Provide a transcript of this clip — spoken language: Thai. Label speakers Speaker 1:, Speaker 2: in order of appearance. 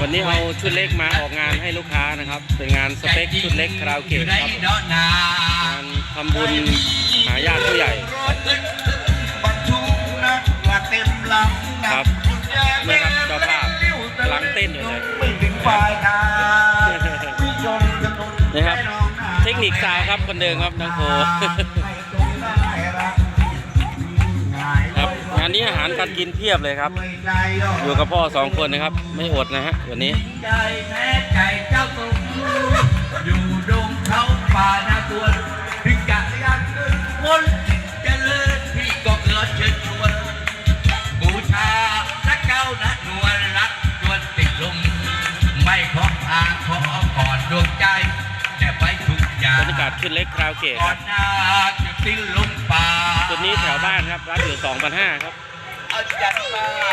Speaker 1: วันนี้เอาชุดเล็กมาออกงานให้ลูกค้านะครับ เป็นงานสเปคชุดเล็กคราวเกะครับ
Speaker 2: งา
Speaker 1: นทำบุญหายาตผู้ใหญ่ครับนะครับเจ้าภาพกำลังเต้นอยู่เลย
Speaker 2: นะ
Speaker 1: ครับ เทคนิคสาวครับคนเดิมครับน้องโคารการกินเพียบเลยครับ อยู่กับพ่อสองคนนะครับ ไม่อดนะฮะวันนี้
Speaker 2: อยู่ดงเขาป่านาตวนถึงกะยังคนเจริญพี่ก็เกิดเชิญชวนบูชาพระเก้านะนวลรักจวนติดลมไม่ขอทางขอกอดดวงใจ แต่ไปทุกอย่า
Speaker 1: บ
Speaker 2: ง
Speaker 1: รรยากาศชุดเล็กคราโอเกะ
Speaker 2: ก่
Speaker 1: ค
Speaker 2: อ
Speaker 1: รั
Speaker 2: น
Speaker 1: บจุดนี้แถวบ้านครับรับอยู่2,500ครับ
Speaker 2: เอาจัดไป